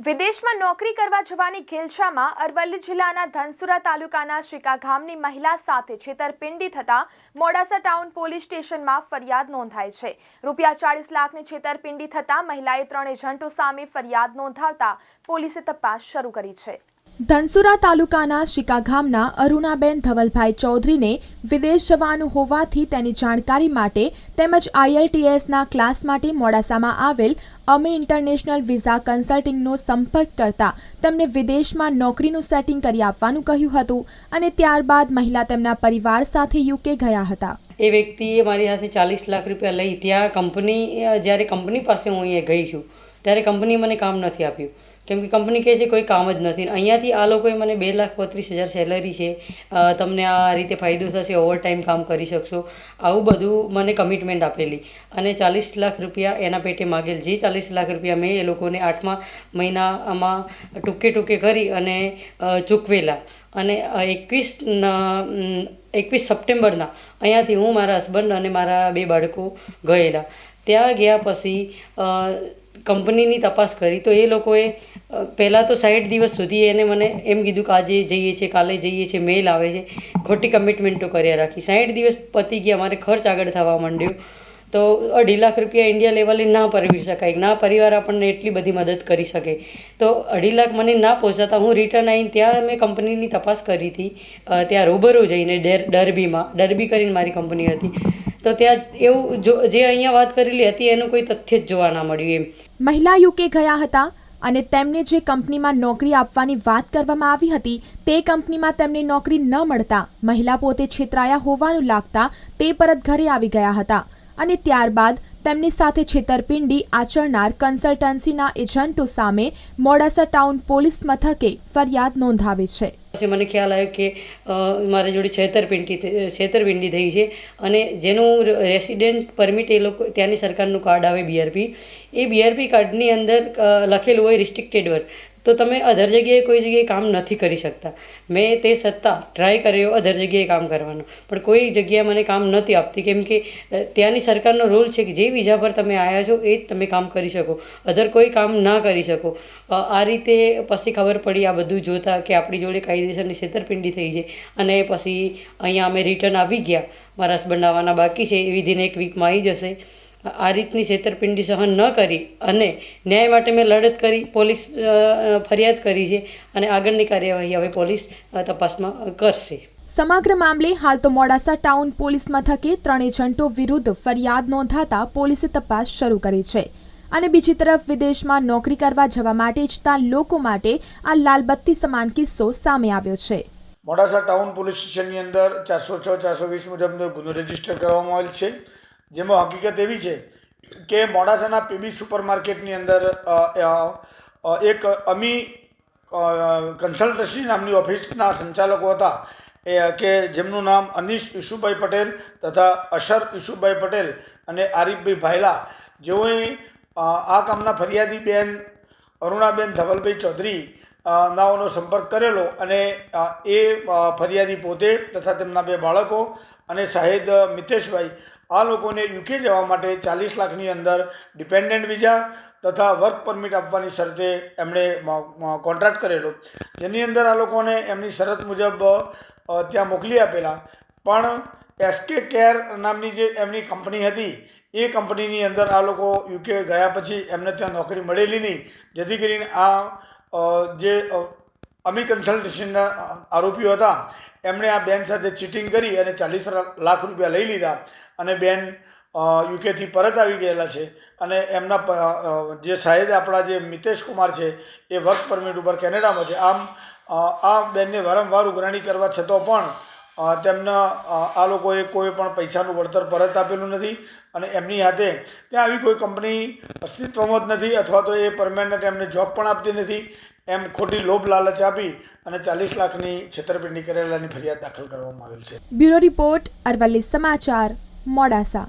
વિદેશમાં નોકરી કરવા જવાની ઘેલછામાં અરવલ્લી જિલ્લાના ધનસુરા તાલુકાના શ્રીકા ગામની મહિલા સાથે છેતરપિંડી થતા મોડાસા ટાઉન પોલીસ સ્ટેશનમાં ફરિયાદ નોંધાઈ છે. રૂપિયા ચાળીસ લાખની છેતરપિંડી થતા મહિલાએ ત્રણ એજન્ટો સામે ફરિયાદ નોંધાવતા પોલીસે તપાસ શરૂ કરી છે. ધનસુરા તાલુકાના શિકા ગામના અરુણાબેન ધવલભાઈ ચૌધરીને વિદેશ જવાનું હોવાથી તેની જાણકારી માટે તેમજ આઈએલટીએસના ક્લાસ માટે મોડાસામાં આવેલ અમે ઇન્ટરનેશનલ વિઝા કન્સલ્ટિંગનો સંપર્ક કરતા તેમને વિદેશમાં નોકરીનું સેટિંગ કરી આપવાનું કહ્યું હતું અને ત્યારબાદ મહિલા તેમના પરિવાર સાથે યુકે ગયા હતા. એ વ્યક્તિએ મારી સાથે ચાલીસ લાખ રૂપિયા લઈ ત્યાં કંપની, જ્યારે કંપની પાસે હું અહીંયા ગઈ છું, ત્યારે કંપની મને કામ નથી આપ્યું. કેમ કે કંપની કહે છે કોઈ કામ જ નથી. અહીંયાથી આ લોકોએ મને બે લાખ બત્રીસ હજાર સેલરી છે. તમને આ રીતે ફાયદો થશે ઓવર ટાઈમ કામ કરી શકશો. આવું બધું મને કમિટમેન્ટ આપેલી. અને ચાલીસ લાખ રૂપિયા એના પેટે માગેલ. જે ચાલીસ લાખ રૂપિયા મેં એ લોકોને આઠમા મહિનામાં ટૂંકે ટૂંકે કરી અને ચૂકવેલા. અને એકવીસ એકવીસ સપ્ટેમ્બરના અહીંયાથી હું મારા હસબન્ડ અને મારા બે બાળકો ગયેલા. ત્યાં ગયા પછી કંપનીની તપાસ કરી, તો એ લોકોએ પહેલાં તો સાઠ દિવસ સુધી એને મને એમ કીધું કે આજે જઈએ છીએ, કાલે જઈએ છીએ, મેલ આવે છે. ખોટી કમિટમેન્ટો કર્યા રાખી. સાઠ દિવસ પતી ગયા, મારે ખર્ચ આગળ થવા માંડ્યો. તો અઢી લાખ રૂપિયા ઇન્ડિયા લેવલે ના પરવી શકાય. ના પરિવાર આપણને એટલી બધી મદદ કરી શકે. તો અઢી લાખ મને ના પહોંચાતા હું રિટર્ન આવીને ત્યાં મેં કંપનીની તપાસ કરી હતી. ત્યાં રૂબરૂ જઈને ડેર, ડરબીમાં, ડરબી કરીને મારી કંપની હતી. તો ત્યાં એવું જે અહીંયા વાત કરેલી હતી, એનું કોઈ તથ્ય જ જોવા ના મળ્યું એમ. મહિલા યુકે ગયા હતા અને તેમને જે કંપનીમાં નોકરી આપવાની વાત કરવામાં આવી હતી, તે કંપનીમાં તેમને નોકરી ન મળતા, મહિલા પોતે છેતરાયા હોવાનું લાગતા તે પરત ઘરે આવી ગયા હતા. અને ત્યારબાદ તેમની સાથે છેતરપિંડી આચરનાર કન્સલ્ટન્સીના એજન્ટો સામે મોડાસા ટાઉન પોલીસ મથકે ફરિયાદ નોંધાવી છે. પછી મને ખ્યાલ આવ્યો કે મારી જોડે છેતરપિંડી છેતરપિંડી થઈ છે અને જેનું રેસિડેન્ટ પરમિટ એ લોકો, ત્યાંની સરકારનું કાર્ડ આવે બીઆરપી એ બીઆરપી કાર્ડની અંદર લખેલું હોય રિસ્ટ્રિક્ટેડ વર્ક તો તમે અધર જગ્યાએ કોઈ જગ્યાએ કામ નથી કરી શકતા. મેં તે સત્તા ટ્રાય કર્યો અધર જગ્યાએ કામ કરવાનો. પણ કોઈ જગ્યાએ મને કામ નથી આપતી. કેમ કે ત્યાંની સરકારનો રૂલ છે કે જે વિઝા પર તમે આવ્યા છો એ જ તમે કામ કરી શકો. અધર કોઈ કામ ના કરી શકો. આ રીતે પછી ખબર પડી આ બધું જોતા કે આપણી જોડે કાયદેસરની છેતરપિંડી થઈ છે. અને પછી અહીંયા અમે રિટર્ન આવી ગયા. મારા હસબન્ડ આવવાના બાકી છે. એ વિધિન એક વીકમાં આવી જશે. આ રીતની છેતરપિંડી સહન ન કરી અને ન્યાય માટે મેં લડત કરી પોલીસ ફરિયાદ કરી છે અને આગળની કાર્યવાહી હવે પોલીસ તપાસમાં કરશે. સમગ્ર મામલે હાલ તો મોડાસા ટાઉન પોલીસ મથકે ત્રણેય જંટો વિરુદ્ધ ફરિયાદ નોંધાતા પોલીસે તપાસ શરૂ કરી છે. અને બીજી તરફ વિદેશમાં નોકરી કરવા જવા માટે ઇચ્છતા લોકો માટે આ લાલબત્તી સમાન કિસ્સો સામે આવ્યો છે. મોડાસા ટાઉન પોલીસ સ્ટેશનની અંદર ચારસો છ ચારસો વીસ મુજબનો ગુનો રજિસ્ટર કરવામાં આવેલ છે. જેમાં હકીકત એવી છે કે મોડાસાના પીબી સુપર માર્કેટની અંદર એક અમી કન્સલ્ટન્સી નામની ઓફિસના સંચાલકો હતા, એ, કે જેમનું નામ અનીશ ઈસુભાઈ પટેલ તથા અશર ઈશુભાઈ પટેલ અને આરીફભાઈ ભાયલા. જેઓએ આ કામના ફરિયાદી બેન અરુણાબેન ધવલભાઈ ચૌધરી નાઓનો સંપર્ક કરેલો અને એ ફરિયાદી પોતે તથા તેમના બે બાળકો અને શાહિદ મિતેશભાઈ, આ લોકોને યુકે જવા માટે ચાલીસ લાખની અંદર ડિપેન્ડન્ટ વિઝા તથા વર્ક પરમિટ આપવાની શરતે એમણે કોન્ટ્રાક્ટ કરેલો. જેની અંદર આ લોકોને એમની શરત મુજબ ત્યાં મોકલી આપેલા. પણ એસકે કેર નામની જે એમની કંપની હતી, એ કંપનીની અંદર આ લોકો યુકે ગયા પછી એમને ત્યાં નોકરી મળેલી નહીં. જેથી કરીને આ જે અમી કન્સલ્ટેશનના આરોપીઓ હતા, એમણે આ બેન સાથે ચીટિંગ કરી અને ચાલીસ લાખ રૂપિયા લઈ લીધા અને બેન યુકેથી પરત આવી ગયેલા છે અને એમના જે સાહેબ આપણા જે મિતેશ કુમાર છે, એ વર્ક પરમિટ ઉપર કેનેડામાં છે. આમ આ બેનને વારંવાર ઉઘરાણી કરવા છતાં પણ તેમના આ લોકોએ કોઈ પણ પૈસાનું વળતર પરત આપેલું નથી અને એમની હાથે ત્યાં આવી કોઈ કંપની અસ્તિત્વમાં જ નથી અથવા તો એ પરમેનન્ટ એમને જોબ પણ આપતી નથી, એમ ખોટી લોભ લાલચ આપી અને ચાલીસ લાખની છેતરપિંડી કરેલાની ફરિયાદ દાખલ કરવામાં આવેલ છે. બ્યુરો રિપોર્ટ અરવલ્લી સમાચાર મોડાસા.